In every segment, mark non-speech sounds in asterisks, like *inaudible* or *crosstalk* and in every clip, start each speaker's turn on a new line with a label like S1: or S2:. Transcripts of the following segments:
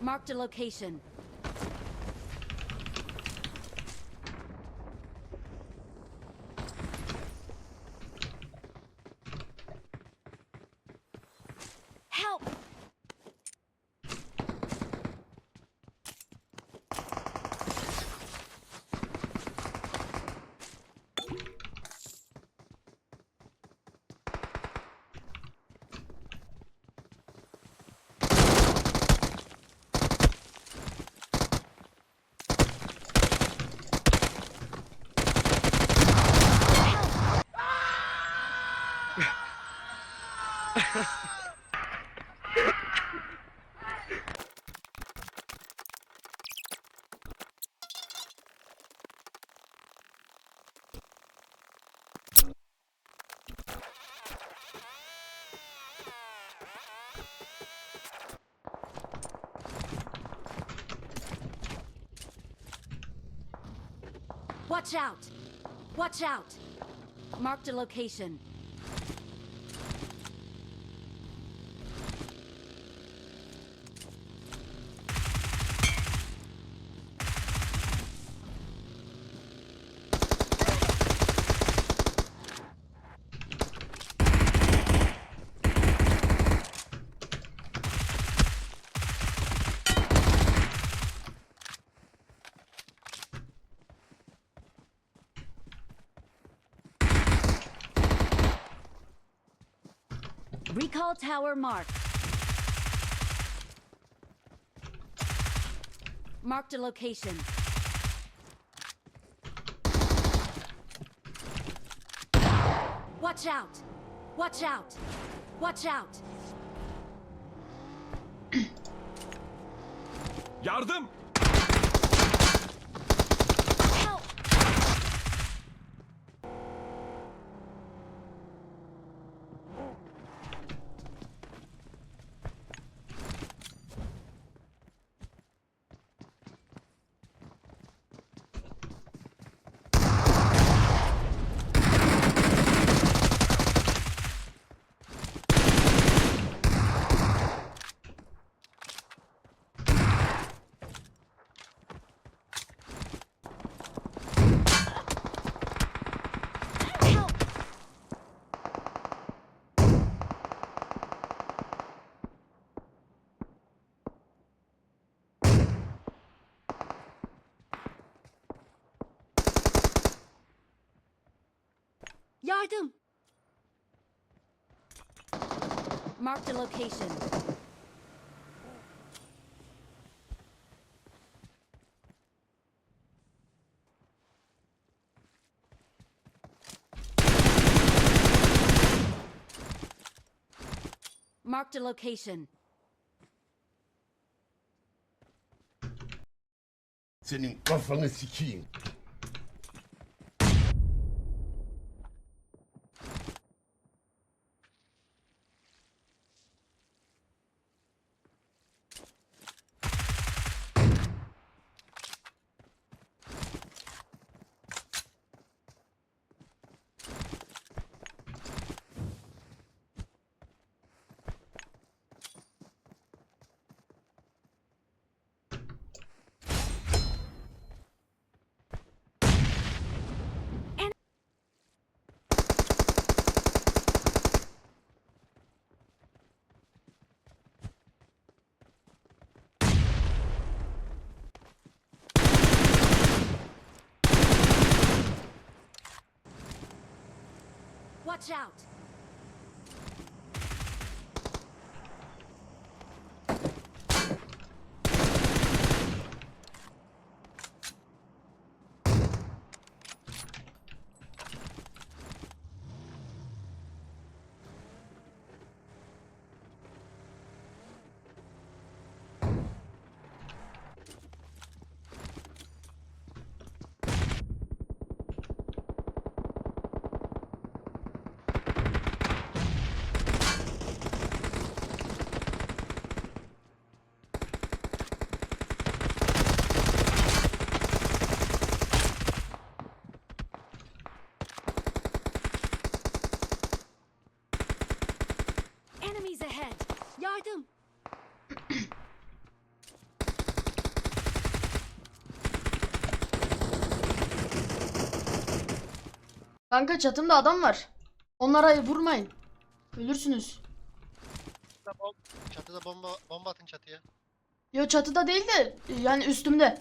S1: Marked a location. Watch out! Watch out! Marked a location. Tower marked. Marked a location. Watch out! Watch out! Watch out!
S2: Yardım!
S1: Yardım! Marked a location. Marked a location.
S3: Senin kafanı sikeyim.
S1: Watch out!
S2: Kanka çatımda adam var. Onlara vurmayın. Ölürsünüz.
S4: Çatıda, bom- çatıda bomba bomba atın çatıya.
S2: Yo çatıda değil de yani üstümde.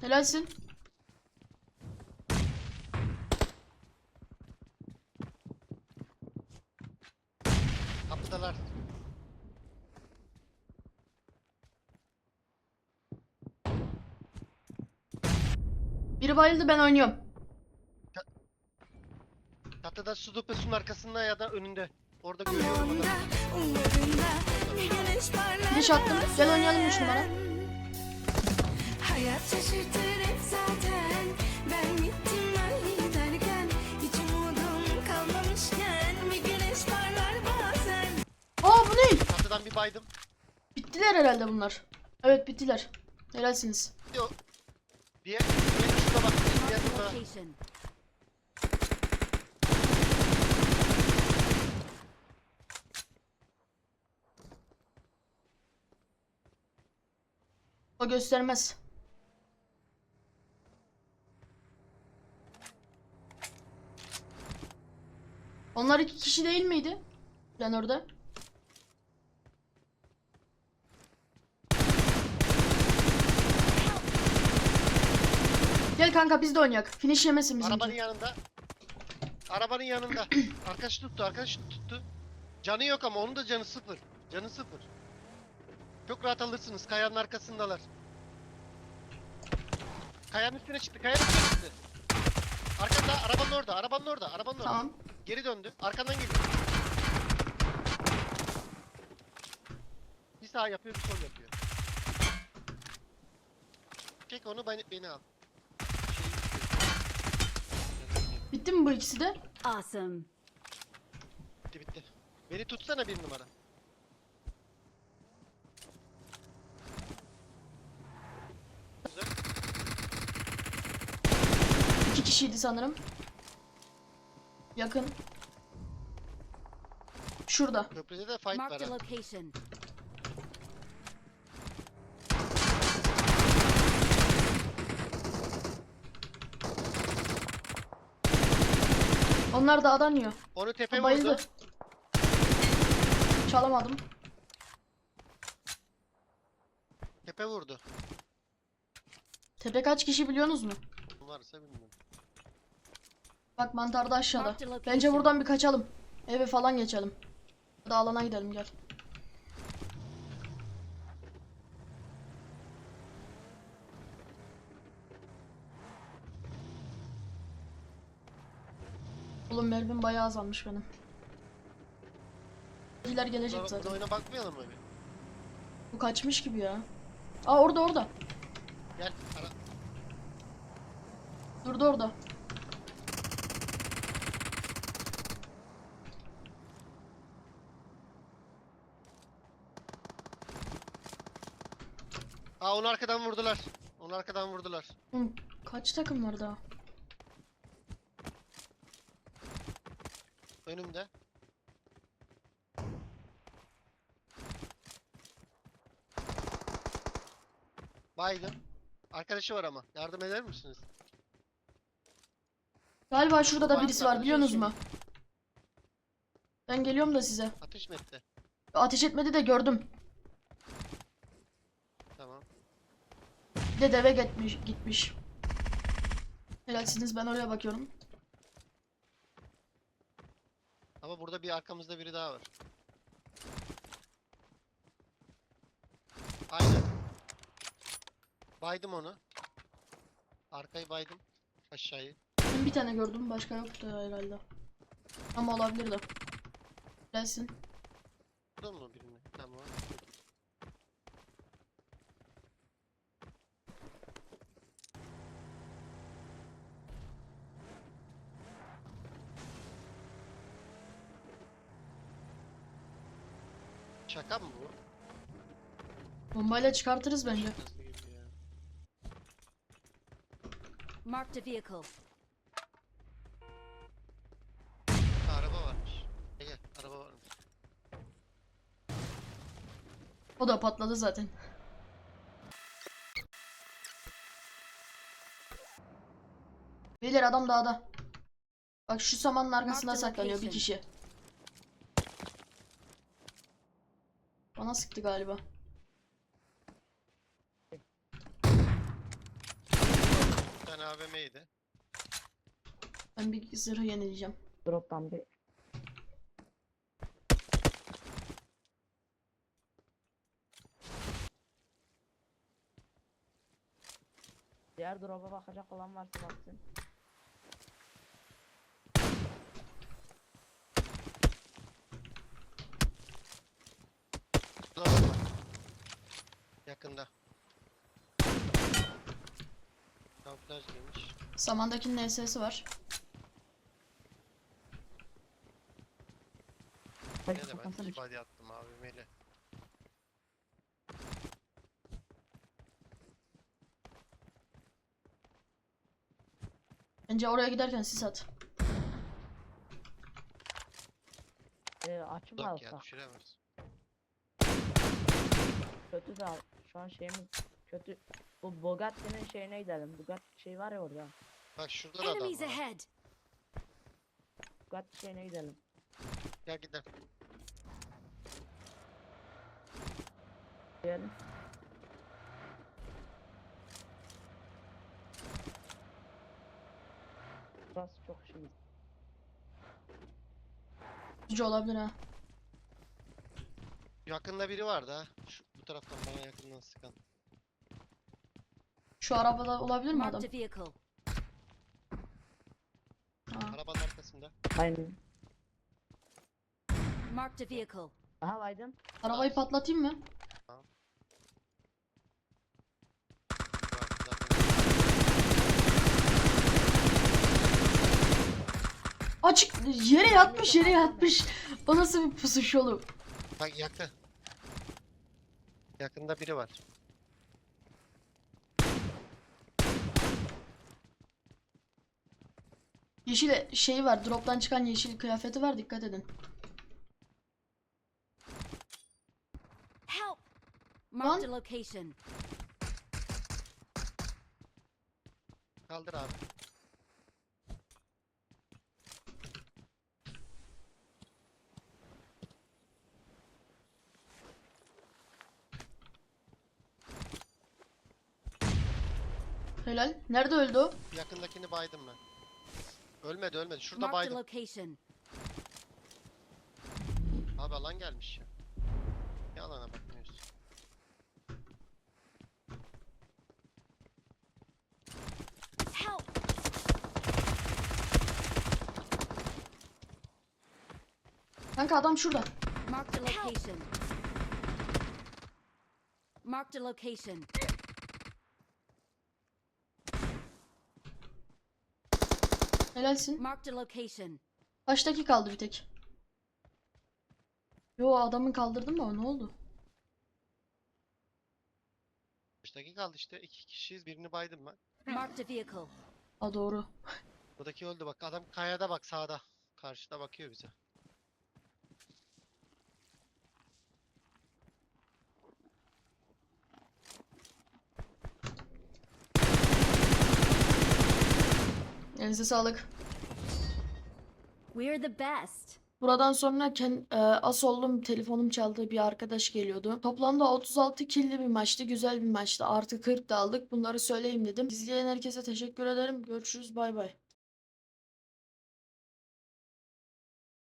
S2: Helalsin. Biri bayıldı ben oynuyorum.
S4: Çatıda su deposunun arkasında ya da önünde. Orada görüyorum adamı.
S2: Attım. Gel oynayalım 3 numara.
S5: Hayat şaşırtır hep zaten Ben gittim ben giderken Hiç umudum kalmamışken Bir güneş parlar bazen
S2: Aa bu ne?
S4: Çatıdan bir baydım.
S2: Bittiler herhalde bunlar. Evet bittiler. Helalsiniz.
S4: Diyor. Diğer,
S2: O göstermez. Onlar iki kişi değil miydi? Ben orada. Gel kanka biz de oynayak. Finish yemesin
S4: Arabanın
S2: bizimki.
S4: yanında. Arabanın yanında. *clears throat* Arkadaş tuttu, arkadaş tuttu. Canı yok ama onun da canı sıfır. Canı sıfır. Çok rahat alırsınız. Kayanın arkasındalar. Kayanın üstüne çıktı, kayanın üstüne çıktı. Arkanda, arabanın orada, arabanın orada, arabanın orada.
S2: Tamam.
S4: Geri döndü. Arkandan geliyor. Bir sağ yapıyor, bir sol yapıyor. Çek onu, beni, beni al. Şey,
S2: Bitti mi bu ikisi de?
S1: Awesome.
S4: bitti bitti. Beni tutsana bir numara. Güzel.
S2: İki kişiydi sanırım. Yakın. Şurada.
S4: Köprüde de fight var
S1: Marked a
S4: ha.
S1: location.
S2: Onlar da adan yiyor.
S4: Onu tepe
S2: Bayıldı.
S4: vurdu.
S2: Çalamadım.
S4: Tepe vurdu.
S2: Tepe kaç kişi biliyorsunuz mu?
S4: Varsa bilmiyorum.
S2: Bak mantar da aşağıda. Bence buradan bir kaçalım. Eve falan geçelim. Ya da alana gidelim gel. Oğlum mermim bayağı azalmış benim. Bizler gelecek zaten.
S4: oyuna bakmayalım mı bir?
S2: Bu kaçmış gibi ya. Aa orada orada.
S4: Gel. Ara.
S2: Durdu orada.
S4: Aa onu arkadan vurdular. Onu arkadan vurdular.
S2: Hı, kaç takım var daha?
S4: Önümde. Baygın. Arkadaşı var ama. Yardım eder misiniz?
S2: Galiba şurada da
S4: Var,
S2: birisi
S4: var,
S2: var biliyorsunuz mu? Ben geliyorum da size.
S4: Ateş mi etti?
S2: Ateş etmedi de gördüm.
S4: Tamam.
S2: Bir de deve gitmiş. gitmiş. Helalsiniz ben oraya bakıyorum.
S4: Ama burada bir arkamızda biri daha var. Aynen. Baydım onu. Arkayı baydım. Aşağıyı.
S2: Ben bir tane gördüm başka yoktu herhalde. Ama olabilir de. Gelsin.
S4: Vurdun mu birini? Tamam. Şaka mı bu?
S2: Bombayla çıkartırız bence.
S1: Marked a vehicle.
S4: Ha, araba varmış. Gel gel araba varmış.
S2: O da patladı zaten. Beyler adam dağda. Bak şu samanın arkasında saklanıyor bir kişi. Bana sıktı galiba.
S4: Tane AVM'ydi.
S2: Ben bir zırhı yenileyeceğim.
S6: Drop'tan bir Diğer drop'a bakacak olan varsa baksın.
S4: Burada bak bak. Yakında.
S2: Samandakinin NS'si var.
S6: Hadi
S4: Ne de ben body attım AVM'yle.
S2: Bence oraya giderken sis at.
S6: Ee, açma
S4: ya
S6: alsa.
S4: düşüremez.
S6: Kötü de al. Şu an şeyimiz kötü. Bu Bugatti'nin şeyine gidelim. Bugatti şey var ya orada.
S4: Bak şurada da adam
S1: Enemies
S4: var.
S1: ahead!
S6: Bugatti şeyine gidelim.
S4: Gel gidelim.
S6: Diyelim. Burası çok işimiz.
S2: Gücü olabilir ha.
S4: Yakında biri vardı ha. Şu, bu taraftan bana yakından sıkan.
S2: Şu arabada olabilir mi adam? Ha.
S4: Arabanın arkasında.
S6: Aynen.
S1: Marked a vehicle.
S6: Aha Aydın.
S2: Arabayı patlatayım mı?
S4: Var, zaten.
S2: Açık yere yatmış yere yatmış. O nasıl bir pusuş oğlum?
S4: Bak yakın. Yakında biri var.
S2: Yeşil şey var. Drop'tan çıkan yeşil kıyafeti var. Dikkat edin.
S1: Help! A
S2: Lan.
S1: location.
S4: Kaldır abi.
S2: Helal. Nerede öldü o?
S4: Yakındakini baydım ben. Ölmedi ölmedi. Şurada
S1: Marked a
S4: baydım.
S1: location.
S4: Abi alan gelmiş ya. Ne alana bakmıyorsun?
S1: Help!
S2: Kanka adam şurada.
S1: Marked a location. Marked a location.
S2: Helalsin.
S1: Marked a location.
S2: Baştaki kaldı bir tek. Yo adamı kaldırdın mı? Ne oldu?
S4: Baştaki kaldı işte. iki kişiyiz. Birini baydım ben.
S1: Marked a
S2: doğru.
S4: Buradaki öldü bak. Adam kayada bak sağda. Karşıda bakıyor bize.
S2: Elinize sağlık.
S1: We're the best.
S2: Buradan sonra ken, e, as oldum telefonum çaldı bir arkadaş geliyordu. Toplamda 36 killi bir maçtı. Güzel bir maçtı. Artı 40 da aldık. Bunları söyleyeyim dedim. İzleyen herkese teşekkür ederim. Görüşürüz. Bay bay.